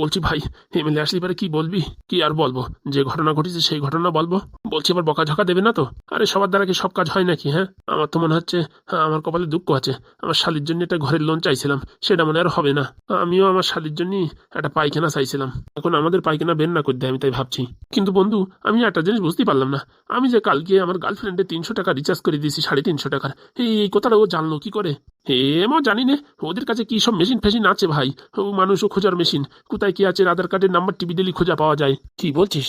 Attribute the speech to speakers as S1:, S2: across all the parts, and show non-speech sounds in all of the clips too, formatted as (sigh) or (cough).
S1: বলছি ভাই এমএলএ আসলে এবারে কি বলবি? কি আর বলব? যে ঘটনা ঘটেছে সেই ঘটনা বলব। বলছি এবার বকাঝকা দেবে না তো? আরে সবার দ্বারা কি সব কাজ হয় নাকি হ্যাঁ? আমার তো মনে হচ্ছে হ্যাঁ, আমার কপালে দুঃখ আছে। আমার শালির জন্য একটা ঘরের লোন চাইছিলাম সেটা মনে আর হবে না। আমিও আমার শালির জন্য একটা পায়খানা চাইছিলাম। এখন আমাদের পায়খানা বের না করতে আমি তাই ভাবছি। কিন্তু বন্ধু আমি একটা জিনিস বুঝতেই পারলাম না। আমি যে কালকে আমার গার্লফ্রেন্ডে তিনশো টাকা রিচার্জ করে দিয়েছি সাড়ে তিনশো টাকার এই কথাটা ও জানলো কি করে? হে মা জানি নে ওদের কাছে কি সব মেশিন ফেশিন আছে ভাই? ও মানুষও খোঁজার মেশিন কোথায় কি আছে? আধার কার্ডের নাম্বার টিভি দিলেই খোঁজা পাওয়া যায়। কি বলছিস?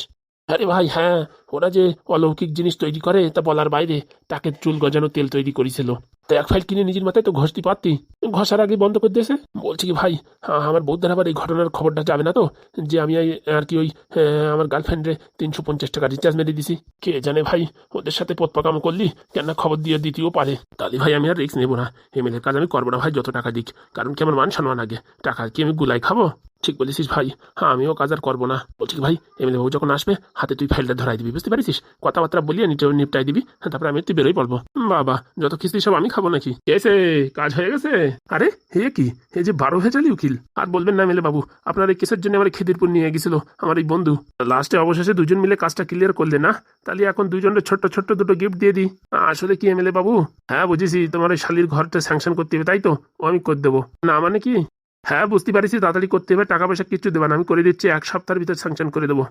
S1: আরে ভাই হ্যাঁ ওরা যে অলৌকিক জিনিস তৈরি করে, তা বলার বাইরে তাকে চুল গজানো তেল তৈরি করেছিল। তো এক ফাইল কিনে নিজের মাথায় তো ঘষতে পারতি। ঘষার আগে বন্ধ করে দিয়েছে বলছি কি ভাই আমার বৌদ্ধার আবার এই ঘটনার খবরটা যাবে না তো? যে আমি আর কি ওই আমার গার্লফ্রেন্ডে তিনশো পঞ্চাশ টাকা রিচার্জ মেরে দিছি। কে জানে ভাই, ওদের সাথে পথ পাকাম করলি কেন খবর দিয়ে দিতেও পারে। তাহলে ভাই আমি আর রিস্ক নেব না। এমএলএর কাজ আমি করব না ভাই, যত টাকা দিক। কারণ কি আমার মান সম্মান আগে। টাকা কি আমি গুলাই খাব? ঠিক বলেছিস ভাই। হ্যাঁ আমিও কাজ আর করব না। বলছি ভাই এমএলএ বাবু যখন আসবে হাতে তুই ফাইলটা ধরাই দিবি বুঝতে পারিস কথাবার্তা বলিয়ে নিচে নিপটাই দিবি হ্যাঁ, তারপরে আমি তুই বেরোই পড়ব। বাবা যত কিস্তি সব আমি খাব নাকি? এসে কাজ হয়ে গেছে? আরে হে কি? এই যে বারো ভেজালি উকিল। আর বলবেন না এমএলএ বাবু আপনার এই কেসের জন্য আমার খিদিরপুর নিয়ে গেছিল আমার এই বন্ধু। লাস্টে অবশেষে দুজন মিলে কাজটা ক্লিয়ার করলে না? তাহলে এখন দুজনের ছোট্ট ছোট্ট দুটো গিফট দিয়ে দিই। আসলে কি এমএলএ বাবু? হ্যাঁ বুঝেছি তোমার এই শালির ঘরটা স্যাংশন করতে হবে তাই তো? ও আমি করে দেবো। না মানে কি? হ্যাঁ বুঝতে পারছি তাড়াতাড়ি করতে হবে টাকা পয়সা কিচ্ছু দেবে না আমি করে দিচ্ছি এক সপ্তাহের ভিতর স্যাংশন করে দেবো।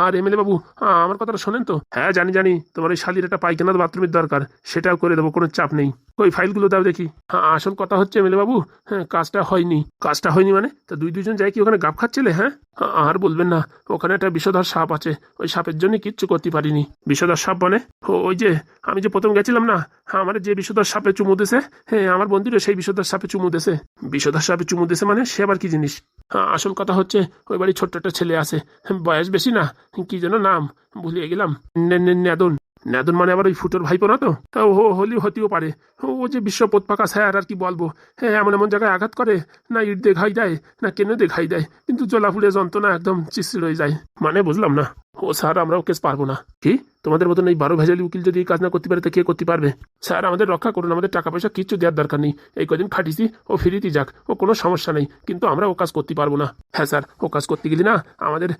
S1: আর এমএলএ বাবু হ্যাঁ আমার কথাটা শোনেন তো। হ্যাঁ জানি জানি তোমার ওই শালির একটা পায়খানা বাথরুমের দরকার সেটাও করে দেবো কোনো চাপ নেই। ওই ফাইলগুলো দাও দেখি। হ্যাঁ আসল কথা হচ্ছে এমএলএ বাবু হ্যাঁ কাজটা হয়নি। কাজটা হয়নি মানে? তা দুই দুজন যাই কি ওখানে গাপ খাচ্ছিলে হ্যাঁ? হ্যাঁ, আর বলবেন না ওখানে একটা বিষধর সাপ আছে ওই সাপের জন্য কিচ্ছু করতে পারিনি। বিষধর সাপ মানে? ওই যে আমি যে প্রথম গেছিলাম না হ্যাঁ আমার যে বিষধর সাপে চুমু দিছে হ্যাঁ আমার বন্ধুরও সেই বিষধর সাপে চুমু দিছে। বিষধর সাপে চুমু দিছে মানে? সে আবার কি জিনিস? আসল কথা হচ্ছে ওই বাড়ি ছোট্ট একটা ছেলে আছে। হ্যাঁ, বয়স বেশি না কি যেন নাম ভুলিয়ে গেলাম। নেদন। নেদন মানে আবার ওই ফুটোর ভাইপো না তো? ও হলেও হতেও পারে। ও যে বিশ্ব পোতপাকা স্যার আর কি বলব? হ্যাঁ এমন এমন জায়গায় আঘাত করে না ইট দেখাই দেয় না কেন দেখাই দেয় কিন্তু জলাফুলে যন্ত্রণা একদম চিসির হয়ে যায়। মানে বুঝলাম না। ও স্যার আমরাও কেস পারব না। কি? তোমাদের মতন এই বারো ভেজালি উকিল যদি এই কাজ না করতে পারে তো কে করতে পারবে? স্যার আমাদের রক্ষা করুন আমাদের টাকা পয়সা কিচ্ছু দেওয়ার দরকার নেই। এই কদিন খাটিছি ও ফিরিতে যাক ও কোনো সমস্যা নেই কিন্তু আমরা ও কাজ করতে পারব না। হ্যাঁ স্যার ও কাজ করতে গেলি না আমাদের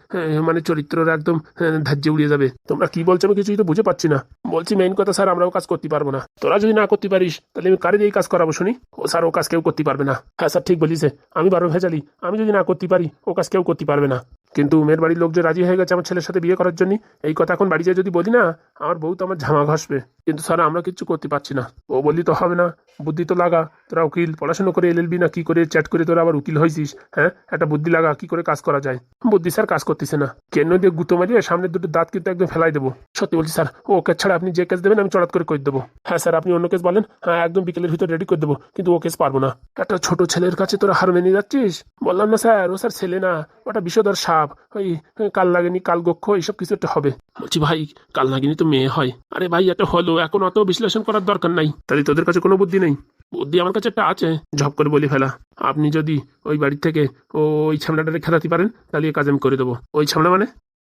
S1: মানে চরিত্রর একদম আহ, ধার্যে উড়িয়ে যাবে। তোমরা কি বলছো আমি কিছুই তো বুঝে পাচ্ছি না। বলছি মেইন কথা স্যার আমরাও কাজ করতে পারব না। তোরা যদি না করতে পারিস তাহলে আমি কারে দিয়ে এই কাজ করাবো শুনি? ও স্যার ও কাজ কেউ করতে পারবে না। হ্যাঁ স্যার ঠিক বলিছে। আমি বারো ভেজালি আমি যদি না করতে পারি ও কাজ কেউ করতে পারবে না। কিন্তু মেয়ের বাড়ির লোক যে রাজি হয়ে গেছে আমার ছেলের সাথে বিয়ে করার জন্য। এই কথা এখন বাড়ি যেয়ে যদি বলি না, আমার বউ তো আমার ঝামা ঘষবে। কিন্তু স্যার, আমরা কিচ্ছু করতে পারছি না। ও বললি তো হবে না। বুদ্ধি তো লাগা। তোরা উকিল, পড়াশোনা করে এলএলবি না কি করে চ্যাট করে তোরা আবার উকিল হয়েছিস হ্যাঁ? একটা বুদ্ধি লাগা, কি করে কাজ করা যায়? বুদ্ধি স্যার কাজ করতেছে না। কেন দিয়ে গুতো মারিয়ে সামনের দুটো দাঁত কিন্তু একদম ফেলাই দেবো। সত্যি বলছি স্যার ও ওকে ছাড়া আপনি যে কেস দেবেন আমি চড়াত করে করে দেবো। হ্যাঁ স্যার, আপনি অন্য কেস বলেন হ্যাঁ একদম বিকেলের ভিতর রেডি করে দেবো, কিন্তু ও কেস পারব না। একটা ছোট ছেলের কাছে তোরা হার মেনে যাচ্ছিস? বললাম না স্যার, ও স্যার ছেলে না, ওটা বিষধর সাপ। ওই কাল লাগেনি কাল গক্ষ, এইসব কিছু একটা হবে। বলছি, ভাই, কাল নাগিনি তো মেয়ে হয়। আরে ভাই, এটা হলো, এখন অত বিশ্লেষণ করার দরকার নাই। তাহলে তোদের কাছে কোনো বুদ্ধি নেই? বুদ্ধি আমার কাছে একটা আছে, ঝপ করে বলি ফেলা। আপনি যদি ওই বাড়ি থেকে ওই ছামলাটারে খেদাতে পারেন, তাহলে কাজ আমি করে দেবো। ওই ছামলা মানে?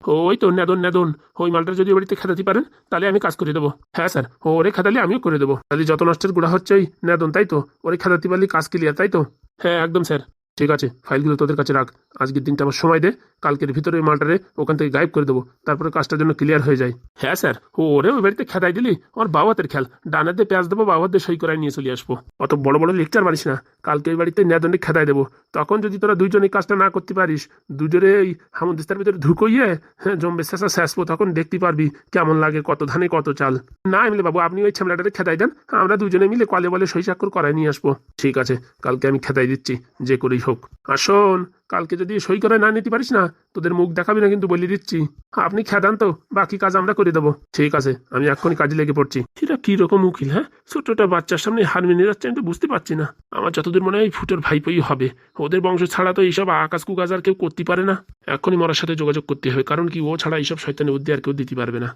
S1: ওই তো, নেদন নেদন। ওই মালটা যদি বাড়িতে খেদাতে পারেন, তাহলে আমি কাজ করে দেবো। হ্যাঁ স্যার, ওরে খেদালে আমিও করে দেবো। তাহলে যত নষ্টের গুড়া হচ্ছে ওই নেদন, তাই তো? ওরে খেদাতে পারলে কাজ ক্লিয়ার তাই তো? হ্যাঁ একদম স্যার। ঠিক আছে, ফাইলগুলো তোদের কাছে রাখ। আজকের দিনটা আমার সময় দে, কালকের ভিতরে ওই মালটারে ওখান থেকে গায়েব করে দেবো, তারপরে কাজটার জন্য ক্লিয়ার হয়ে যায়। হ্যাঁ স্যার ও ওরে ওই বাড়িতে খেদাই দিলি? আমার বাবাতের খেয়াল, ডানাতে পেঁয়াজ দেবো, বাবাদের সই করায় নিয়ে চলে আসব। অত বড় বড় লেকচার মারিস না, কালকে ওই বাড়িতে ন্যাদণ্ডে খেদাই দেবো। তখন যদি তোরা দুইজনে কাজটা না করতে পারিস দুজনে এই হামদিস্তার ভিতরে ঢুকইয়ে হ্যাঁ জম্বে শেষা শেষবো তখন দেখতে পারবি কেমন লাগে, কত ধানে কত চাল। না এমনি বাবু, আপনি ওই ছেমলাটারে খেদাই দেন, আমরা দুজনে মিলে কলে বলে সই স্বাক্ষর করায় নিয়ে আসব। ঠিক আছে, কালকে আমি খেদাই দিচ্ছি, যে করেই হোক। আর শোন, কালকে যদি সই করে না নিতে পারিস না, তোদের মুখ দেখাবি না কিন্তু বলে দিচ্ছি। আপনি খেদান তো, বাকি কাজ আমরা করে দেবো। ঠিক আছে, আমি এক্ষুনি কাজে লেগে পড়ছি। এটা কি রকম উকিল হ্যাঁ? ছোট্টটা বাচ্চার সামনে হার মেনে যাচ্ছে, আমি তো বুঝতে পারছি না। আমার যতদূর মনে হয় ফুটোর ভাইপই হবে। ওদের বংশ ছাড়া তো এইসব আকাশ কুকাজ আর কেউ করতে পারে না। এক্ষুনি মরার সাথে যোগাযোগ করতে হবে, কারণ কি ও ছাড়া এইসব শয়তানি বুদ্ধি আর কেউ দিতে পারবে না।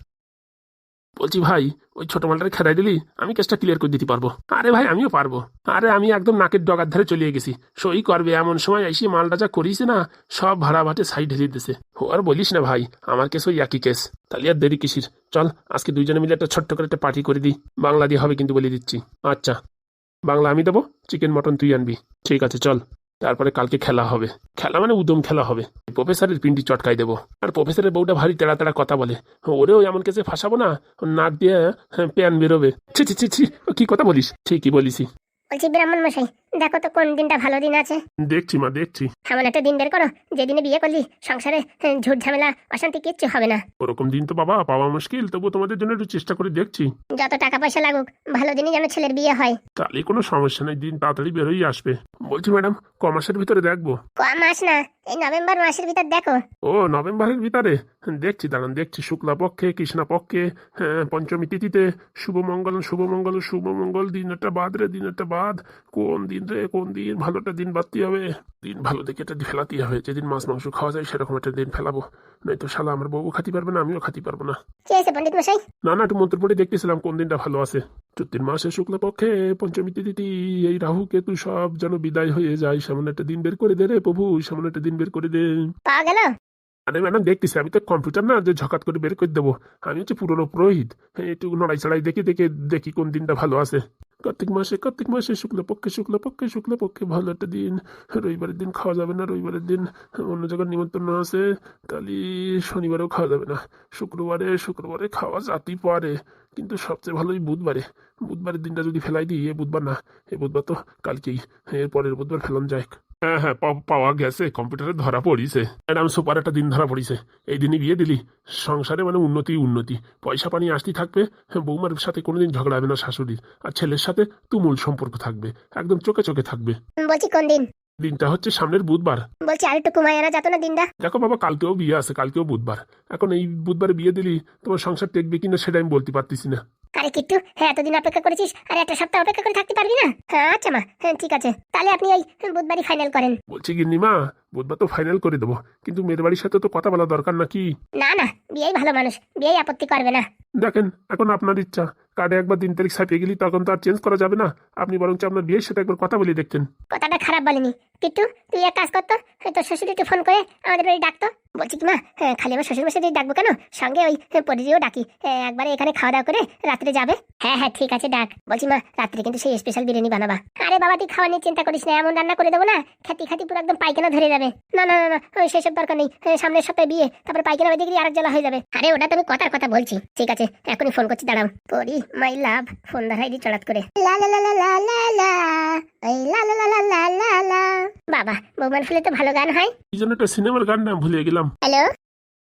S1: বলছি, ভাই, ওই ছোট মালটারে খেদাই দিলি, আমি কেসটা ক্লিয়ার করে দিতে পারব। আরে ভাই, আমিও পারব। আরে, আমি একদম নাকের ডগার ধারে চলিয়ে গেছি। সই করবে, এমন সময় এসে মালটা যা করিস না, সব ভাড়া ভাটে সাইড ঢেলে দিতেছে ও আর বলিস না ভাই, আমার কেস ওই একই কেস তাহলে আর দেরি কিসির? চল, আজকে দুইজনে মিলে একটা ছোট্ট করে একটা পার্টি করে দিই। বাংলা দিয়ে হবে কিন্তু বলে দিচ্ছি। আচ্ছা বাংলা আমি দেবো চিকেন মটন তুই আনবি। ঠিক আছে, চল। তারপরে কালকে খেলা হবে। খেলা মানে উদম খেলা হবে। প্রফেসরের পিন্ডি চটকাই দেবো। আর প্রফেসরের বউটা ভারী তেড়া তেড়া কথা বলে। ওরেও এমন কেসে ফাঁসাবো না? নাক দিয়ে হ্যাঁ, প্যান বেরোবে। ছি ছি ছি ছি কি কথা বলিস? ঠিকই বলিসি
S2: বলছি ব্রাহ্মণ মশাই দেখো তো কোন দিনটা ভালো দিন আছে।
S1: দেখছি মা দেখছি।
S2: এমন একটা দিন বের করো যেদিনে বিয়ে করলি সংসারে হ্যাঁ, ঝুট ঝামেলা অশান্তি কিচ্ছু হবে না।
S1: ওরকম দিন তো বাবা পাওয়া মুশকিল তবু তোমাদের জন্য একটু চেষ্টা করে দেখছি।
S2: যত টাকা পয়সা লাগুক ভালো দিনই যেন ছেলের বিয়ে হয়।
S1: তাহলে কোনো সমস্যা নেই দিন তাড়াতাড়ি বেরোই আসবে। বলছি ম্যাডাম ক মাসের ভিতরে দেখব?
S2: ক মাস না এই নভেম্বর মাসের ভিতর দেখো।
S1: ও নভেম্বরের ভিতরে? দেখছি দাঁড়ান দেখছি শুক্লা পক্ষে কৃষ্ণা পক্ষে হ্যাঁ, পঞ্চমী তিথিতে শুভমঙ্গল শুভমঙ্গল শুভমঙ্গল দিন একটা বাদ রে দিন একটা বাদ। কোন দিন রে কোন দিন ভালোটা দিন বাদতে হবে দিন ভালো দেখে একটা ফেলাতে হবে। যেদিন মাছ মাংস খাওয়া যায় সেরকম একটা দিন ফেলাবো। নয়তো শালা আমার বউ খাতি পারবে না আমিও খাতি পারব না।
S2: কি হয়েছে পণ্ডিত মশাই?
S1: না না একটু মন্ত্র পড়ে দেখতেছিলাম কোন দিনটা ভালো আছে। চৈত্রের মাসে শুক্লা পক্ষে পঞ্চমী তিথি এই রাহু কেতু সব যেন বিদায় হয়ে যায় সামনে একটা দিন বের করে দে রে প্রভু সামনে একটা দিন বের করে দে।
S2: পাওয়া গেল?
S1: আরে ম্যাডাম দেখতেছি আমি তো কম্পিউটার না যে ঝকাত করে বের করে দেবো। আমি হচ্ছে পুরনো পুরোহিত। হ্যাঁ, একটু নড়াই চড়াই দেখে দেখে দেখি কোন দিনটা ভালো আছে। কার্তিক মাসে কার্তিক মাসে শুক্ল পক্ষে শুক্ল পক্ষে ভালো একটা দিন। রবিবারের দিন খাওয়া যাবে না, রবিবারের দিন অন্য জায়গায় নিমন্ত্রণ আছে, তাহলে শনিবারেও খাওয়া যাবে না। শুক্রবারে শুক্রবারে খাওয়া যাতেই পারে, কিন্তু সবচেয়ে ভালো বুধবারে। বুধবারের দিনটা যদি ফেলাই দিই, এ বুধবার না, এ বুধবার তো কালকেই, এর পরের বুধবার ফেলান যায়। হ্যাঁ হ্যাঁ পাওয়া গেছে কম্পিউটারে ধরা পড়িছে। ম্যাডাম সুপার একটা দিন ধরা পড়িছে। এই দিনই বিয়ে দিলি। সংসারে মানে উন্নতি উন্নতি। পয়সা পানি আসতেই থাকবে। হ্যাঁ, বৌমার সাথে কোনোদিন ঝগড়া হবে না শাশুড়ির। আর ছেলের সাথে তুমুল সম্পর্ক থাকবে। একদম চোখে চোখে থাকবে।
S2: বলছি কোন দিন?
S1: দিনটা হচ্ছে সামনের বুধবার।
S2: বলছি আর একটু কমায় আনা যেত না দিনটা?
S1: দেখো বাবা কালকেও বিয়ে আছে কালকেও বুধবার। এখন এই বুধবারে বিয়ে দিলি তোমার সংসার টেকবে কিনা সেটা আমি বলতে পারতেছি না।
S2: আরে কিট্টু হ্যাঁ এতদিন অপেক্ষা করেছিস আর একটা সপ্তাহ অপেক্ষা করে থাকতে পারবি না? হ্যাঁ আচ্ছা মা হ্যাঁ ঠিক আছে। তাহলে আপনি এই বুধবারই ফাইনাল করেন।
S1: বলছি গিন্নিমা বুধবার তো ফাইনাল করে দেবো। কিন্তু মেয়ের বাড়ির সাথে তো কথা বলা দরকার নাকি?
S2: না না বিয়েই ভালো মানুষ বিয়েই আপত্তি করবে না।
S1: দেখেন এখন আপনার ইচ্ছা। কার্ডে একবার দিন তারিখ ছাপিয়ে গেলি তখন তো আর চেঞ্জ করা যাবে না। আপনি বরঞ্চ আপনার বিয়ের সাথে একবার কথা বলে দেখতেন
S2: কথাটা খারাপ বলেনি। কিট্টু তুই এক কাজ করতো তোর একটু ফোন করে আমাদের বাড়ি ডাকতো বলছি কি মা হ্যাঁ, খালি আমার শ্বশুর মশাই ডাকবো কেন? সঙ্গে ওই পরিজিও ডাকি। একবারে এখানে খাওয়া দাওয়া করে রাত্রে যাবে। হ্যাঁ হ্যাঁ ঠিক আছে ডাক। বলছি মা রাত্রে কিন্তু সেই স্পেশাল বিরিয়ানি বানাবা। আরে বাবা তুই খাওয়া নিয়ে চিন্তা করিস না এমন রান্না করে দেবো না খাতি খাতি পুরো একদম পায়খানা ধরে যাবে। না না না না সেসব দরকার নেই। সামনের সপ্তাহে বিয়ে তারপর পায়খানা ওই দিকে আরেক জ্বালা হয়ে যাবে। আরে ওটা তুমি কথার কথা বলছি। ঠিক আছে এখনই ফোন করছি দাঁড়াও। পরি মাই লাভ ফোন দেখাই দি চড়াত করে লা লা লা লা লা লা লা এই লা লা লা লা লা লা লা বাবা বৌমান ফুলে তো ভালো গান হয়
S1: কি জন্য একটা সিনেমার গান নাম ভুলে গেলাম
S2: হ্যালো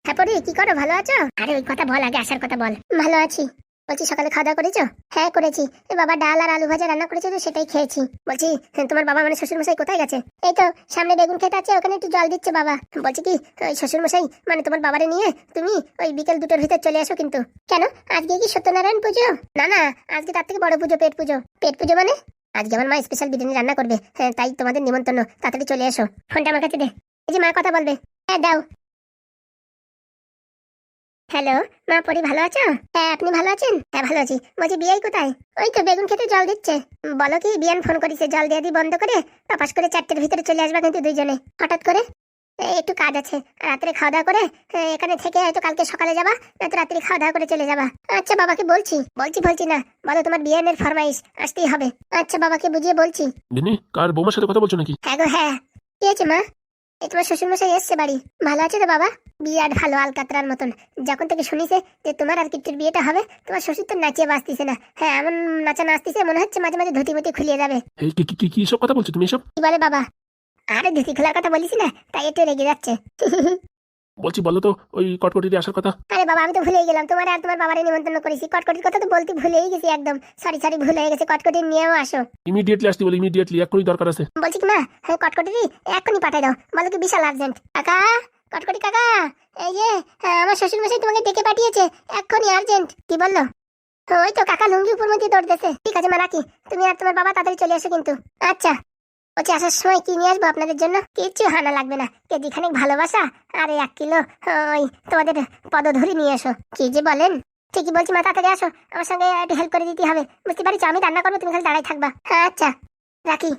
S2: হ্যাঁ পরি কি করো ভালো আছো আরে ওই কথা বল আগে আসার কথা বল ভালো আছি বলছি, সকালে খাওয়া দাওয়া করেছ? হ্যাঁ করেছি। এ বাবা, ডাল আর আলু ভাজা রান্না করেছে তো, সেটাই খেয়েছি। বলছি তোমার বাবা মানে শ্বশুর মশাই কোথায় গেছে? এই তো, সামনে বেগুন খেতে আছে, ওখানে একটু জল দিচ্ছে বাবা। বলছি কি, ওই শ্বশুর মশাই মানে তোমার বাবারে নিয়ে তুমি ওই বিকেল দুটোর ভিতর চলে আসো কিন্তু। কেন? আজকে কি সত্যনারায়ণ পুজো? না না, আজকে তার থেকে বড় পুজো, পেট পুজো। পেট পুজো মানে? আজকে আমার মা স্পেশাল বিরিয়ানি রান্না করবে। হ্যাঁ তাই তোমাদের নিমন্ত্রণ, তাড়াতাড়ি চলে এসো। ফোনটা আমার কাছে দে। এই যে মা কথা বলবে। হ্যাঁ দাও। হ্যালো মা পরি ভালো আছো? হ্যাঁ আপনি ভালো আছেন? হ্যাঁ ভালো আছি। বলছি বিয়াই কোথায়? ওই তো বেগুন খেতে জল দিচ্ছে। বলো কি বিয়ান ফোন করেছে জল দিয়ে দিয়ে বন্ধ করে তপাস করে চারটের ভিতরে চলে আসবা কিন্তু দুইজনে। হঠাৎ করে? একটু কাজ আছে। রাত্রে খাওয়া দাওয়া করে এখানে থেকে হয়তো কালকে সকালে যাবা নয়তো রাত্রে খাওয়া দাওয়া করে চলে যাবা। আচ্ছা বাবাকে বলছি বলছি বলছি না। বলো তোমার বিয়ানের ফরমাইশ আসতেই হবে। আচ্ছা বাবাকে বুঝিয়ে বলছি।
S1: দিনি কার বৌমার সাথে কথা বলছো নাকি?
S2: হ্যাঁ গো হ্যাঁ। কি আছে মা? এই তোমার শ্বশুরমশাই এসছে বাড়ি। ভালো আছে তো বাবা? বিরাট ভালো আলকাতরার মতন। যখন থেকে শুনিছে যে তোমার আর কিট্টুর বিয়েটা হবে তোমার শ্বশুর তো নাচিয়ে বাঁচতেছে না। হ্যাঁ এমন নাচা নাচতিছে মনে হচ্ছে মাঝে মাঝে ধুতি মুতি খুলিয়ে যাবে।
S1: এই কি কি- কি কি সব কথা বলছো তুমি এসব?
S2: কি বলে বাবা? আরে ধুতি খোলার কথা বলিস না তাই একটু রেগে যাচ্ছে। (laughs)
S1: বলছি বলো তো ওই কটকটিতে আসার কথা।
S2: আরে বাবা আমি তো ভুলেই গেলাম। তোমার আর তোমার বাবারে নিমন্ত্রণ করেছি। কটকটির কথা তো বলতে ভুলেই গেছি একদম। সরি সরি ভুল হয়ে গেছে। কটকটি নিয়েও আসো।
S1: ইমিডিয়েটলি আসতে বলি ইমিডিয়েটলি এক্ষুনি দরকার আছে।
S2: বলছি কি মা হ্যাঁ কটকটি এক্ষুনি পাঠাই দাও। বলো কি বিশাল আর্জেন্ট কাকা কটকটি কাকা এই যে হ্যাঁ, আমার শ্বশুর মশাই তোমাকে ডেকে পাঠিয়েছে। এক্ষুনি আর্জেন্ট কি বলল? ওই তো কাকা লুঙ্গি উপর মধ্যে দৌড়তেছে ঠিক আছে মা রাখি। তুমি আর তোমার বাবা তাড়াতাড়ি চলে আসো কিন্তু। আচ্ছা। বলছি, আসার সময় কি নিয়ে আসব আপনাদের জন্য? কিচ্ছু হানা লাগবে না। কেজি খানিক ভালোবাসা, আর এক কিলো ওই তোমাদের পদধরি নিয়ে এসো। কি যে বলেন? ঠিকই বলছি মা, তাড়াতাড়ি আসো। আমার সঙ্গে একটু হেল্প করে দিতে হবে। বুঝতে পারছি আমি রান্না করব, তুমি খালি দাঁড়াই থাকবা। হ্যাঁ আচ্ছা রাখি।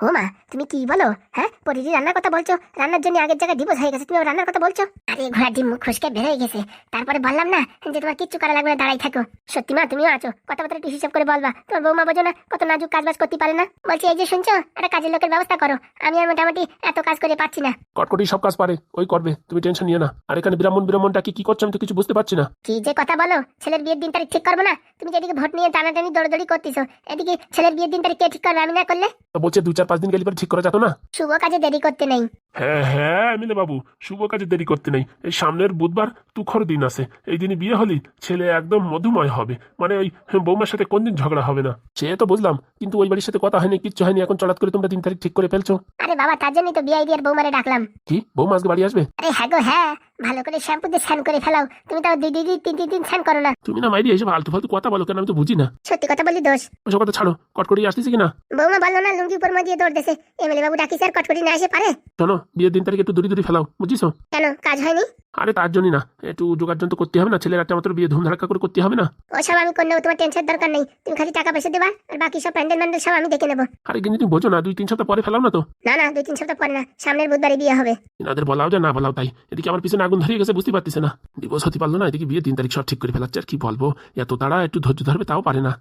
S2: ও মা তুমি কি বলো হ্যাঁ? পরিজি রান্নার কথা বলছো রান্নার জন্য আগের জায়গায় ডিভোর্স হয়ে গেছে তুমি রান্নার কথা বলছো? আরে ঘোড়ার ডিম মুখ খুশকে বের হয়ে গেছে। তারপরে বললাম না যে তোমার কিচ্ছু করা লাগবে না দাঁড়াই থাকো। সত্যি মা তুমিও আছো কথাবার্তা একটু হিসাব করে বলবা। তোমার বৌমা বোঝো না কত নাজুক কাজ বাজ করতে পারে না। বলছি এই যে শুনছো একটা কাজের লোকের ব্যবস্থা করো। আমি আর মোটামুটি এত কাজ করে পাচ্ছি না।
S1: কটকটি সব কাজ পারে ওই করবে তুমি টেনশন নিও না। আর এখানে ব্রাহ্মণ ব্রাহ্মণটা কি কি করছ আমি তো কিছু বুঝতে পারছি না।
S2: কি যে কথা বলো ছেলের বিয়ের দিন তারিখ ঠিক করব না? তুমি যেদিকে ভোট নিয়ে টানাটানি দৌড়দৌড়ি করতেছো এদিকে ছেলের বিয়ের দিন তারিখ কে ঠিক করবে আমি না করলে?
S1: তো বলছে দু চার পাঁচ দিন গেলে পরে ঠিক করা যেত না?
S2: শুভ কাজে দেরি করতে নেই।
S1: হ্যাঁ হ্যাঁ মিলে বাবু শুভ কাজে দেরি করতে নেই। এই সামনের বুধবার তুখর দিন আছে। এই দিনে বিয়ে হলি ছেলে একদম মধুময় হবে। মানে ওই বৌমার সাথে কোনদিন ঝগড়া হবে না। সে তো বুঝলাম কিন্তু ওই বাড়ির সাথে কথা হয়নি কিচ্ছু হয়নি এখন চড়াত করে তোমরা তিন তারিখ ঠিক করে ফেলছো।
S2: আরে বাবা তার জন্যই তো বিআই দিয়ে বৌমারে ডাকলাম।
S1: কি? বৌমা আজকে বাড়ি আসবে?
S2: আরে হ্যাঁ গো হ্যাঁ। ভালো করে শ্যাম্পু দিয়ে স্নান করে ফেলাও। তুমি তাও দুই দুই দিন তিন তিন দিন স্নান করো না।
S1: তুমি না মাইরি এসব আলতু ফালতু কথা বলো কেন? আমি তো বুঝি না।
S2: সত্যি কথা বলি দোষ।
S1: ওসব কথা ছাড়ো। কটকটি আসতেছে কিনা?
S2: বৌমা বলো না লুঙ্গি উপর দিয়ে দৌড় দেশে এমএলএ বাবু ডাকি স্যার কটকটি না এসে পারে।
S1: শোনো বিয়ের দিন তারিখ একটু দূরে দূরে ফেলাও বুঝিছো?
S2: কেন কাজ হয়নি?
S1: আরে তার জন্যই না একটু যোগাযোগ তো করতে হবে না ছেলের একটা মাত্র বিয়ে ধুমধারাক্কা করে করতে হবে না।
S2: ওসব আমি করে নেব তোমার টেনশন দরকার নেই তুমি খালি টাকা পয়সা দেবা আর বাকি সব প্যান্ডেল ম্যান্ডেল সব আমি দেখে নেব।
S1: আরে কিন্তু তুমি বোঝো না দুই তিন সপ্তাহ পরে ফেলাও না তো?
S2: না না দুই তিন সপ্তাহ পরে না সামনের বুধবারে বিয়ে হবে।
S1: এনাদের বলাও যায় না বলাও তাই। এদিকে আমার পিছনে আগুন ধরিয়ে গেছে বুঝতে পারতেছে না। দিবস হতে পারল না এদিকে বিয়ে তিন তারিখ সব ঠিক করে ফেলাচ্ছে আর কি বলব? এত তারা একটু ধৈর্য ধরবে তাও পারে না।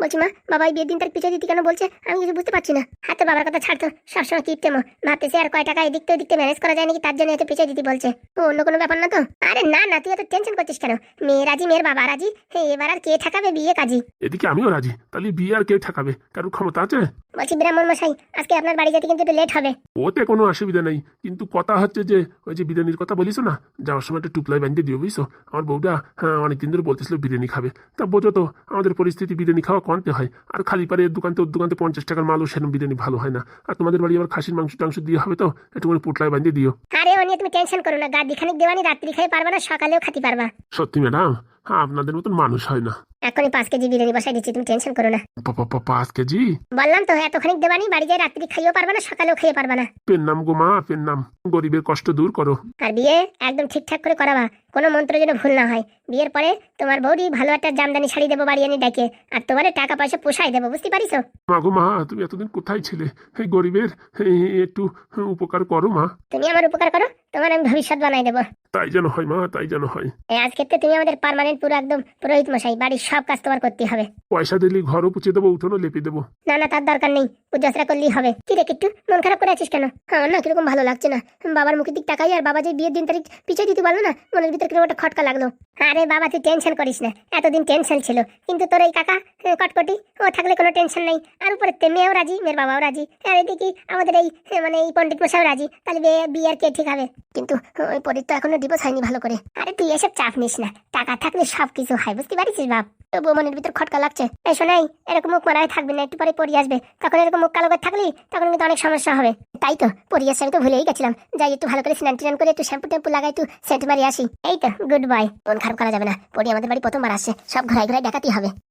S2: বলছি মা বাবা এই বিয়ের দিন তার পিছিয়ে দিতে কেন বলছে? আমি কিছু বুঝতে পারছি না। হাতে বাবার কথা ছাড়তো সবসময় কিপটে মো। ভাবতেছে আর কয় টাকা এদিক থেকে ওদিক ম্যানেজ করা যায় নাকি তার জন্য এত পিছিয়ে দিতে বলছে। ও অন্য কোনো ব্যাপার না তো? আরে না না তুই এত টেনশন করছিস কেন? মেয়ে রাজি মেয়ের বাবা রাজি? হ্যাঁ এবার আর কে ঠাকাবে বিয়ে কাজী?
S1: এদিকে আমিও রাজি। তাহলে বিয়ে আর কে ঠেকাবে? কারোর ক্ষমতা আছে?
S2: বলছি ব্রাহ্মণ মশাই আজকে আপনার বাড়ি যেতে কিন্তু একটু লেট হবে।
S1: ওতে কোনো অসুবিধা নেই। কিন্তু কথা হচ্ছে যে ওই যে বিরিয়ানির কথা বলিস না? যাওয়ার সময় একটা টুপলাই বাঁধিয়ে দিও বুঝছ? আমার বউটা হ্যাঁ অনেকদিন ধরে বলতেছিল বিরিয়ানি খাবে। তা বোঝো তো আমাদের পরিস্থিতি বিরিয়ানি খাওয়া কমতে হয়। আর খালি পারে এর দোকানতে ওর দোকানতে পঞ্চাশ টাকার মালও সেরকম বিরিয়ানি ভালো হয় না। আর তোমাদের বাড়ি আবার খাসির মাংস টাংস দিয়ে হবে তো? একটু করে পোটলায় বাঁধিয়ে দিও।
S2: আরে ও নিয়ে তুমি টেনশন করো না। গাদি খানিক দেওয়ানি রাত্রি খাই পারবা না সকালেও খাতে পারবা।
S1: সত্যি ম্যাডাম? আপনাদের মতন মানুষ হয় না।
S2: এখনই পাঁচ কেজি বিরিয়ানি বসাই দিচ্ছি তুমি টেনশন করো না।
S1: পা- পা- পা- পাঁচ কেজি?
S2: বললাম তো এতখানি দেবানি বাড়ি যাই রাত্রি খাইও পারবে না সকালেও খেয়ে পারবে না।
S1: পেন নাম গো মা পেন নাম। গরিবের কষ্ট দূর করো।
S2: আর বিয়ে একদম ঠিকঠাক করে করাবা কোনো মন্ত্র যেন ভুল না হয়। বিয়ের পরে তোমার বৌদি ভালো একটা জামদানি শাড়ি দেবো বাড়ি এনে ডেকে আর তোমার টাকা পয়সা পোষাই দেবো বুঝতে পারিস?
S1: মা গো মা তুমি এতদিন কোথায় ছিলে? এই গরিবের এই একটু উপকার করো মা।
S2: তুমি আমার উপকার করো তোমার আমি ভবিষ্যৎ বানাই দেবো।
S1: তাই যেন হয় মা তাই যেন হয়।
S2: এই আজকের তো তুমি আমাদের পার্মানেন্ট পুরো একদম পুরোহিত মশাই বাড়ির সব কাজ তোমার করতে হবে।
S1: পয়সা দিলে ঘরও পুছে দেবো উঠোনও লেপে দেবো।
S2: না না তার দরকার নেই পূজাসরা করলেই হবে। কি রে একটু মন খারাপ করে আছিস কেন? আমার না কীরকম ভালো লাগছে না। বাবার মুখের দিক তাকাই আর বাবা যে বিয়ের দিন তারিখ পিছিয়ে দিতে পারল না মনের ভিতরে কীরকম একটা খটকা লাগল। আরে বাবা তুই টেনশন করিস না এতদিন টেনশন ছিল। কিন্তু তোর এই কাকা কটকটি ও থাকলে কোনো টেনশন নেই। আর উপরে তে মেয়েও রাজি মেয়ের বাবাও রাজি। আর এদিকে আমাদের এই মানে এই পণ্ডিত মশাও রাজি। তাহলে বিয়ে আর কে ঠিক হবে? কিন্তু ওই পরির তো এখনও ডিভোর্স হয়নি ভালো করে। আরে তুই এসব চাপ নিস না। টাকা থাকলে সব কিছু হয়, বুঝতে পারিস বাপ? তবুও মনের ভিতর খটকা লাগছে। এই শোনাই, এরকম মুখ মারায় থাকবি না, একটু পরে পরি আসবে। তখন এরকম মুখ কালো করে থাকলি, তখন কিন্তু অনেক সমস্যা হবে। তাই তো পরি আসছে, আমি তো ভুলেই গেছিলাম। যাই, একটু ভালো করে স্নান টান করে একটু শ্যাম্পু ট্যাম্পু লাগাই, একটু সেন্ট মারি আসি। এই তো, গুড বাই। মন খারাপ করা যাবে না। পরি আমাদের বাড়ি প্রথমবার আসছে। সব ঘুরাই ঘুরাই দেখাতেই হবে।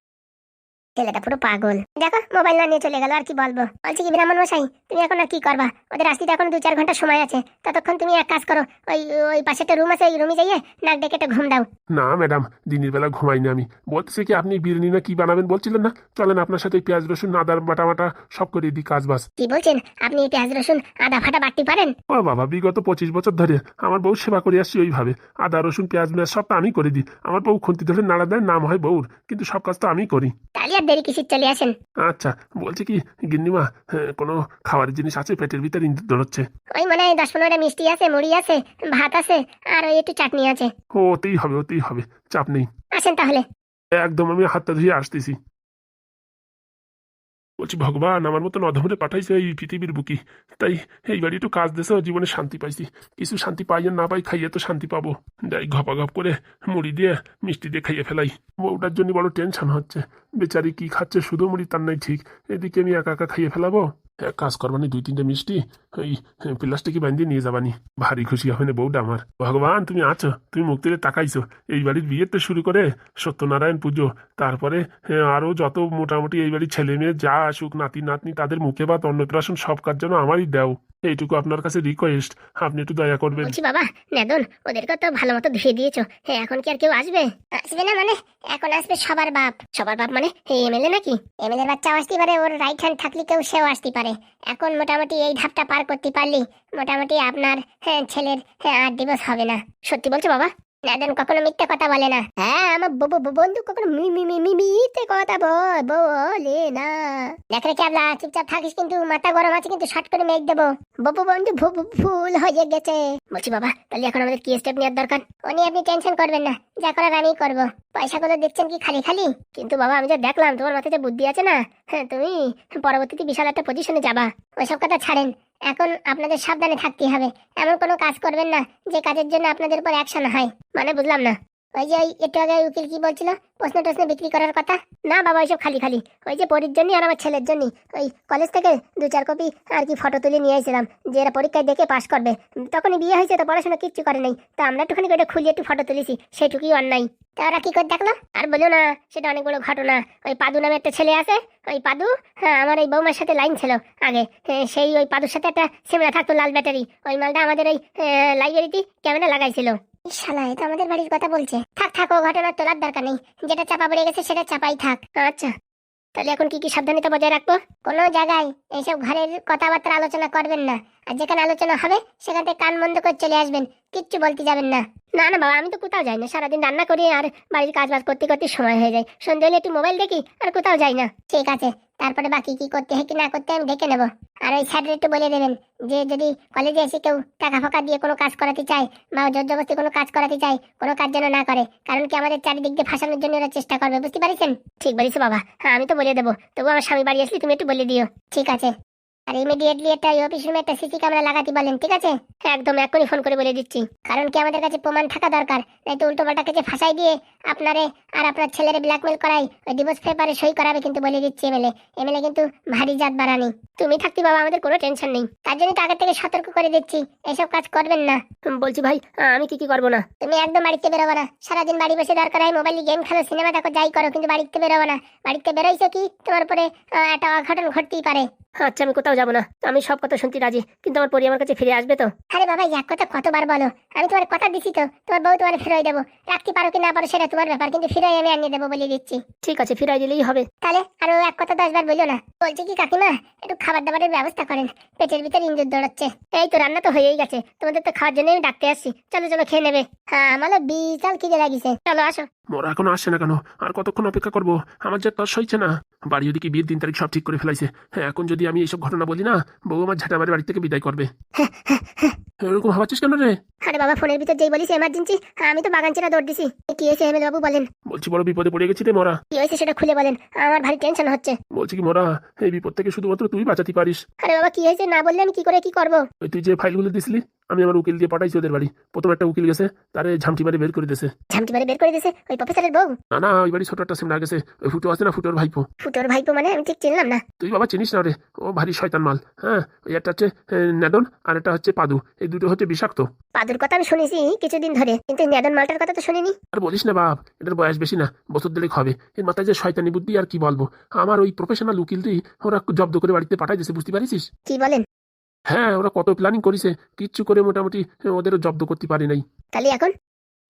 S2: ছেলেটা পুরো পাগল। দেখো মোবাইল না নিয়ে চলে গেল আর কি বলব? বলছি কি ব্রাহ্মণ মশাই তুমি এখন আর কি করবা? ওদের আসতে এখন দু চার ঘণ্টা সময় আছে। ততক্ষণ তুমি এক কাজ করো ওই ওই পাশে একটা রুম আছে ওই রুমে যাইয়ে নাক ডেকে একটা ঘুম দাও।
S1: না ম্যাডাম দিনের বেলা ঘুমাইনি আমি। বলতেছে কি আপনি বিরিয়ানি না কি বানাবেন বলছিলেন না? চলেন আপনার সাথে পেঁয়াজ রসুন আদার বাটা বাটা সব করে দিই কাজ বাস।
S2: কি বলছেন? আপনি এই পেঁয়াজ রসুন আদা ফাটা বাটতে পারেন?
S1: ও বাবা বিগত পঁচিশ বছর ধরে আমার বউ সেবা করে আসছি ওইভাবে। আদা রসুন পেঁয়াজ মেয়াজ সবটা আমি করে দিই। আমার বউ খুন্তি ধরে নাড়া দেয় নাম হয় বউর। কিন্তু সব কাজ তো আমি করি।
S2: তাহলে আর দেরি কিসির? চলে আসেন।
S1: আচ্ছা বলছি কি গিন্নিমা কোনো খাবারের জিনিস আছে? পেটের ভিতরে ইন্দুর ধরচ্ছে
S2: ওই মনে দশ পনেরোটা মিষ্টি আছে মুড়ি আছে ভাত আছে আর ওই একটু চাটনি আছে।
S1: ও ওতেই হবে ওতেই হবে চাপ নেই।
S2: আসেন তাহলে।
S1: একদম আমি হাতটা ধুয়ে আসতেছি। বলছি, ভগবান, আমার মতন অধমরে পাঠাইছে এই পৃথিবীর বুকি। তাই এই বাড়ি একটু কাজ দেশে, জীবনে শান্তি পাইছি। কিছু শান্তি পাই আর না পাই খাইয়ে তো শান্তি পাবো। যাই ঘপা ঘপ করে মুড়ি দিয়ে, মিষ্টি দিয়ে খাইয়ে ফেলাই। ওটার জন্য বড় টেনশন হচ্ছে। বেচারি কি খাচ্ছে শুধু মুড়ি, তার নাই ঠিক। এদিকে আমি একা একা খাইয়ে ফেলাবো? কাজ করবানি দুই তিনটে মিষ্টি ওই প্লাস্টিকে বান্ধিয়ে নিয়ে যাবানি ভারী খুশি হবে না বউটা আমার। ভগবান তুমি আছো তুমি মুখ তুলে তাকাইছো। এই বাড়ির বিয়েতে শুরু করে সত্যনারায়ণ পুজো। তারপরে হ্যাঁ, আরও যত মোটামুটি এই বাড়ির ছেলে মেয়ে যা আসুক নাতি নাতনি তাদের মুখে বা অন্নপ্রাশন সব কাজ যেন আমারই দাও। এইটুকু আপনার কাছে রিকোয়েস্ট আপনি একটু দয়া করবেন।
S2: বলছি বাবা নেদন ওদেরকে তো ভালো মতো ধুয়ে দিয়েছ। হ্যাঁ এখন কি আর কেউ আসবে? আসবে না মানে এখন আসবে সবার বাপ। সবার বাপ মানে এমএলএ নাকি? এমএলএ বাচ্চা আসতে পারে ওর রাইট হ্যান্ড থাকলে কেউ সেও আসতে পারে। এখন মোটামুটি এই ধাপটা পার করতে পারলি মোটামুটি আপনার হ্যাঁ, ছেলের হ্যাঁ, আর দিবস হবে না। সত্যি বলছো বাবা? নেদন কখনো মিথ্যে কথা বলে না। হ্যাঁ আমার বন্ধু কখনো মিথ্যে কথা বল, বলে না। দেখ রে ক্যাবলা চুপচাপ থাকিস কিন্তু, মাথা গরম আছে কিন্তু, শর্ট করে মেঘ দেবো। ববু বন্ধু ভুল হয়ে গেছে। বলছি বাবা, তাহলে এখন আমাদের কি স্টেপ নেওয়ার দরকার? নিয়ে আপনি টেনশন করবেন না, যা করার আমি করব। পয়সাগুলো দেখছেন কি খালি খালি? কিন্তু বাবা, আমি যা দেখলাম, তোমার মাথায় যে বুদ্ধি আছে না? হ্যাঁ তুমি পরবর্তীতে বিশাল একটা পজিশনে যাবা। ওইসব কথা ছাড়েন। এখন আপনাদের সাবধানে থাকতে হবে। এমন কোনো কাজ করবেন না, যে কাজের জন্য আপনাদের উপর অ্যাকশন হয়। মানে বুঝলাম না। ওই যে একটু আগে উকিল কি বলছিল, প্রশ্ন টশ্ন বিক্রি করার কথা? না বাবা, ওইসব খালি খালি। ওই যে পরীর জন্য আর আমার ছেলের জন্য ওই কলেজ থেকে দু চার কপি আর কি ফটো তুলে নিয়ে এসেছিলাম। যে এরা পরীক্ষায় দেখে পাশ করবে। তখনই বিয়ে হয়েছে তো পড়াশোনা কিচ্ছু করে নাই। তা আমরা একটুখানি ওটা খুলিয়ে একটু ফটো তুলেছি সেটুকুই অন্যায়। তা ওরা কি করে দেখল? আর বলো না, সেটা অনেক বড় ঘটনা। ওই পাদু নামে একটা ছেলে আছে। ওই পাদু হ্যাঁ আমার এই বৌমার সাথে লাইন ছিল আগে। সেই ওই পাদুর সাথে একটা সিমরা থাকতো লাল ব্যাটারি। ওই মালটা আমাদের ওই লাইব্রেরিতে ক্যামেরা লাগাইছিল। শালা এটা আমাদের বাড়ির কথা বলছে। থাক থাক, ও ঘটনা তোলার দরকার নেই। যেটা চাপা পড়ে গেছে, সেটা চাপাই থাক। আচ্ছা তাহলে এখন কি কি সাবধানতা বজায় রাখব? কোনো জায়গায় এইসব ঘরের কথাবার্তা আলোচনা করবেন না। আর যেখানে আলোচনা হবে, সেখান কান বন্ধ করে চলে আসবেন। কিচ্ছু বলতে যাবেন না। না না, বাবা, আমি তো কোথাও যাই না। সারাদিন রান্না করি আর বাড়ির কাজ বাজ করতে করতে সময় হয়ে যায়। সন্ধ্যে হলে একটু মোবাইল দেখি, আর কোথাও যাই না। ঠিক আছে। তারপরে বাকি কি করতে হয় কি না করতে আমি দেখে নেব। আর ওই স্যারের একটু বলে দেবেন যে যদি কলেজে এসে কেউ টাকা ফাঁকা দিয়ে কোনো কাজ করাতে চায় বা জোর জবরদস্তি কোনো কাজ করাতে চায়, কোনো কাজ যেন না করে, কারণ কি আমাদের চারিদিক দিয়ে ফাঁসানোর জন্য ওরা চেষ্টা করবে, বুঝতে পারছেন? ঠিক বলেছ বাবা। হ্যাঁ আমি তো বলে দেবো। তবু আমার স্বামী বাড়ি আসলে তুমি একটু বলে দিও। ঠিক আছে। আর ইমিডিয়েটলি একটা এই অফিস রুমে একটা সিসি ক্যামেরা লাগাতে বলেন ঠিক আছে? একদম এখনই ফোন করে বলে দিচ্ছি। কারণ কি আমাদের কাছে প্রমাণ থাকা দরকার? নাই তো উল্টো পাল্টা কিছু ফাঁসাই দিয়ে আপনারে আর আপনার ছেলেরে ব্ল্যাকমেল করাই ওই ডিভোর্স পেপারে সই করাবে কিন্তু বলে দিচ্ছি এমএলএ এমএলএ কিন্তু ভারী জাত বাড়ানি। তুমি থাকতে বাবা আমাদের কোনো টেনশন নেই। তার জন্য তো আগে থেকে সতর্ক করে দিচ্ছি এসব কাজ করবেন না। বলছি ভাই আমি কি কি করব না? তুমি একদম বাড়িতে বেরোবো না। সারাদিন বাড়ি বসে দরকার হয় মোবাইলে গেম খেলো সিনেমা দেখো যাই করো কিন্তু বাড়িতে বেরোবো না। বাড়িতে বেরোইছো কি? তোমার উপরে আহ, একটা অঘটন ঘটতেই পারে। আচ্ছা আমি কোথাও যাব না। আমি সব কথা শুনতে রাজি কিন্তু আমার পরি আমার কাছে ফিরে আসবে তো? আরে বাবা এক কথা কতবার বলো? আমি তোমার কথা দিছি তো। তোমার বউ তোমার ফিরাই দেবো। রাখতে পারো কি না পারো সেটা তোমার ব্যাপার কিন্তু ফিরাই আমি আনিয়ে দেবো বলে দিচ্ছি। ঠিক আছে ফিরাই দিলেই হবে। তাহলে আরও এক কথা দশবার বলল না? বলছি কি কাকিমা একটু খাবার দাবারের ব্যবস্থা করেন। পেটের ভিতরে ইঞ্জুর দৌড়াচ্ছে। এই তো রান্না তো হয়েই গেছে। তোমাদের তো খাওয়ার জন্য আমি ডাকতে আসছি। চলো চলো খেয়ে নেবে। হ্যাঁ আমারও বিশাল খিদে লাগিছে। চলো আসো।
S1: মোরা এখনও আসছে না কেন? আর কতক্ষণ অপেক্ষা করব? আমার যে তস হইছে না। বাড়ি ওদিকে বিয়ের দিন তারিখ সব ঠিক করে ফেলাইছে। হ্যাঁ এখন যদি আমি এইসব ঘটনা বলি না বউ আমার ঝাঁটা বাড়ি থেকে বিদায় করবে। এরকম ভাবাচ্ছিস কেন রে?
S2: আরে বাবা ফোনের ভিতর যেই বলিস এমার্জেন্সি আমি তো বাগান চেরা দৌড় দিছি। কি হয়েছে এমএল বাবু বলেন।
S1: বলছি বড় বিপদে পড়ে গেছি রে মরা।
S2: কি হয়েছে সেটা খুলে বলেন। আমার ভারী টেনশন হচ্ছে।
S1: বলছি কি মরা এই বিপদ থেকে শুধুমাত্র তুই বাঁচাতে পারিস।
S2: আরে বাবা কি হয়েছে না বললে আমি কি করে কি করব?
S1: তুই যে ফাইলগুলো দিছিলি আমি আমার উকিল দিয়ে পাঠাইছি ওদের বাড়ি। প্রথম একটা উকিল গেছে তারে ঝামটি মারে বের করে দিয়েছে।
S2: ঝামটি মারে বের করে দিয়েছে? ওই প্রফেসরের বউ?
S1: না না ওই বাড়ি ছোট একটা সেমনা গেছে। ওই ফুটো আছে না ফুটোর ভাইপো।
S2: ফুটোর ভাইপো মানে? আমি ঠিক চিনলাম না।
S1: তুই বাবা চিনিস না রে? ও ভারী শয়তান মাল। হ্যাঁ ওই একটা হচ্ছে নেদন আর একটা হচ্ছে পাদু। এই দুটো হচ্ছে বিষাক্ত।
S2: পাদুর কথা আমি শুনেছি কিছুদিন ধরে কিন্তু নেদন মালটার কথা তো শুনিনি।
S1: আর বলিস না বাপ এটার বয়স বেশি না বছর দিলেক হবে। এর মাথায় যে শয়তানি বুদ্ধি আর কি বলব? আমার ওই প্রফেশনাল উকিল তুই ওরা জব্দ করে বাড়িতে পাঠাই দিয়েছে বুঝতে পারিস
S2: কি বলেন?
S1: হ্যাঁ ওরা কত প্ল্যানিং করেছে। কিচ্ছু করে মোটামুটি ওদেরও জব্দ করতে পারি নাই।
S2: তাহলে এখন?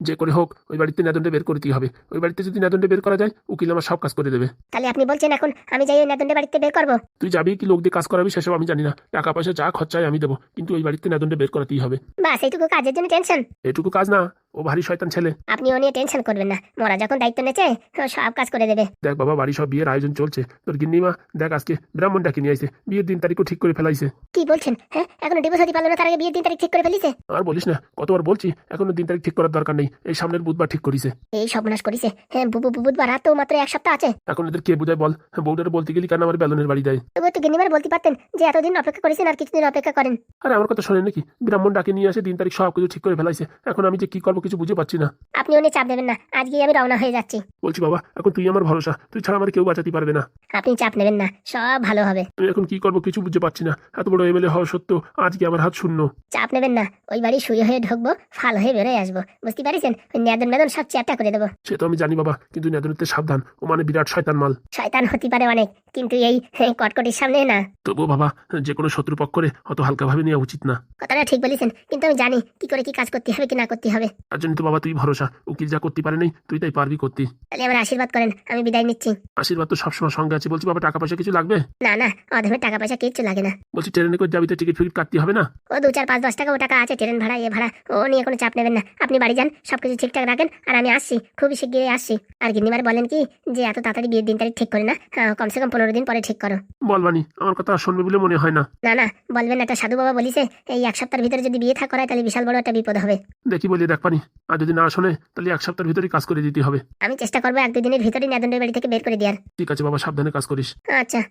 S1: যে করে হোক ওই বাড়িতে নেদনটা বের করতেই হবে। ওই বাড়িতে যদি নেদনটা বের করা যায় উকিল আমার সব কাজ করে দেবে।
S2: তাহলে আপনি বলছেন এখন আমি যাই ওই নেদনদের বাড়িতে বের করব?
S1: তুই যাবি কি লোক দিয়ে কাজ করাবি সেসব আমি জানি না। টাকা পয়সা যা খরচায় আমি দেবো কিন্তু ওই বাড়িতে নেদনটা বের করাতেই হবে।
S2: বাস এইটুকু কাজের জন্য টেনশন?
S1: এটুকু কাজ না ও ভারী শয়তান ছেলে।
S2: আপনি ও নিয়ে টেনশন করবেন না। মরা যখন দায়িত্ব নেছে ও সব কাজ করে দেবে।
S1: দেখ বাবা বাড়ি সব বিয়ের আয়োজন চলছে। তোর গিন্নিমা দেখ আজকে ব্রাহ্মণ ডাকে নিয়ে আইছে। বিয়ের দিন তারিখও ঠিক করে ফেলাইছে।
S2: কি বলছেন হ্যাঁ? এখনও ডিভোর্স হতে পারল না তার আগে বিয়ের দিন তারিখ ঠিক করে ফেলিছে?
S1: আর বলিস না কতবার বলছি এখনও দিন তারিখ ঠিক করার দরকার নেই। এই সামনের বুধবার ঠিক করিছে।
S2: এই সর্বনাশ করিছে। হ্যাঁ বুবু বুধবার রাত তো মাত্র এক সপ্তাহ আছে।
S1: এখন এদের কে বুঝায় বল? বউটার বলতে গেলি কেন আমার বেলনের বাড়ি দেয়?
S2: তবু গিনিমার বলতে পারতেন যে এতদিন অপেক্ষা করেছেন আর কিছুদিন অপেক্ষা করেন।
S1: আরে আমার কথা শোনে নাকি? ব্রাহ্মণ ডাকে নিয়ে আসে দিন তারিখ সব কিছু ঠিক করে ফেলাইছে। এখন আমি যে কি করব কিছু বুঝে পাচ্ছি না।
S2: আপনিও নিয়ে চাপ দেবেন না। আজকেই আমি রওনা হয়ে যাচ্ছি।
S1: বলছি বাবা এখন তুই আমার ভরসা। তুই ছাড়া আমার কেউ বাঁচাতে পারবে না।
S2: আপনি চাপ নেবেন না। সব ভালো হবে।
S1: আমি এখন কি করব কিছু বুঝতে পারছি না। এত বড় এমএলএ হওয়া সত্ত্বেও আজকে আমার হাত শূন্য।
S2: চাপ নেবেন না। ওই বাড়ি শুয়ে হয়ে ঢুকবো ফাল হয়ে বেরোয় আসব। বুঝতে পারিছেন ওই নেদন মেদন সব চ্যাপটা করে দেবো।
S1: সে তো আমি জানি বাবা কিন্তু নেদনিতে সাবধান। ও মানে বিরাট শয়তান মাল।
S2: শয়তান হতে পারে অনেক কিন্তু এই এই কটকটির সামনে না।
S1: তবুও বাবা যে কোনো শত্রু পক্ষরে অত হালকাভাবে নেওয়া উচিত না।
S2: কথাটা ঠিক বলেছেন কিন্তু আমি জানি কি করে কি কাজ করতে হবে কি না করতে হবে।
S1: তার জন্য তো বাবা তুই ভরসা উকিল যা করতে পারে নাই তুই তাই পারবি করতে।
S2: তাহলে আমার আশীর্বাদ করেন আমি বিদায় নিচ্ছি।
S1: আশীর্বাদ তো সবসময় সঙ্গে আছে বলছি বাবা টাকা পয়সা কিছু লাগবে?
S2: না না অধমের টাকা পয়সা কিচ্ছু লাগে না।
S1: বলছি ট্রেনে করে যাবি তো টিকিট ফিকিট কাটতে হবে না?
S2: ও দু চার পাঁচ দশ টাকা ও টাকা আছে ট্রেন ভাড়া এ ভাড়া ও নিয়ে কোনো চাপ নেবেন না। আপনি বাড়ি যান সবকিছু ঠিকঠাক রাখেন আর আমি আসছি খুবই শিগগিরই আসছি। আর গিন্নিমার বলেন কি যে এত তাড়াতাড়ি বিয়ের দিন তারিখ ঠিক করে না কমসে কম পনেরো দিন পরে ঠিক করো।
S1: বলবানি আমার কথা শুনবে বলে মনে হয় না।
S2: না না বলবেন একটা সাধু বাবা বলিছে এই এক সপ্তাহের ভিতরে যদি বিয়ে থাক করায় তাহলে বিশাল বড় একটা বিপদ হবে।
S1: দেখি বলি দেখ পানি আর যদি না শোনে তাহলে এক সপ্তাহের ভিতরে কাজ করে দিতে হবে।
S2: আমি চেষ্টা করব এক দুদিনের ভিতরেই নেদনের বাড়ি থেকে বের করে দেওয়ার।
S1: ঠিক আছে বাবা সাবধানে কাজ করিস।
S2: আচ্ছা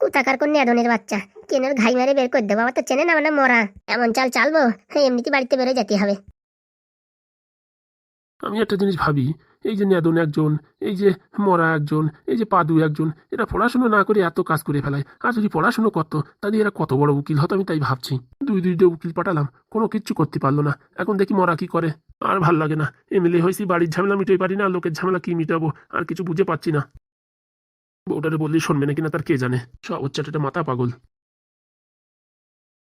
S2: কোথাকার কোন নেদনের বাচ্চা? কেনের ঘাই মারে বের করে দেবো আবার তো চেনে না মানে মরা। এমন চাল চালবো হ্যাঁ এমনিতে বাড়িতে বেরো যেতে হবে।
S1: আমি একটা জিনিস ভাবি, এই যে নেদন একজন, এই যে মরা একজন, এই যে পাদু একজন, এরা পড়াশুনো না করে এত কাজ করে ফেলায়। আর যদি পড়াশুনো করতো, তাহলে এরা কত বড় উকিল হতো, আমি তাই ভাবছি। দুই দুইটা উকিল পাঠালাম, কোনো কিচ্ছু করতে পারল না। এখন দেখি মরা কি করে। আর ভালো লাগে না। এমএলএ হয়েছি, বাড়ির ঝামেলা মিটাই পারি না লোকের ঝামেলা কি মিটাবো, আর কিছু বুঝে পাচ্ছি না। বউটারে বললেই শুনবে না কিনা তার কে জানে। সব উচ্চাটা মাথা পাগল।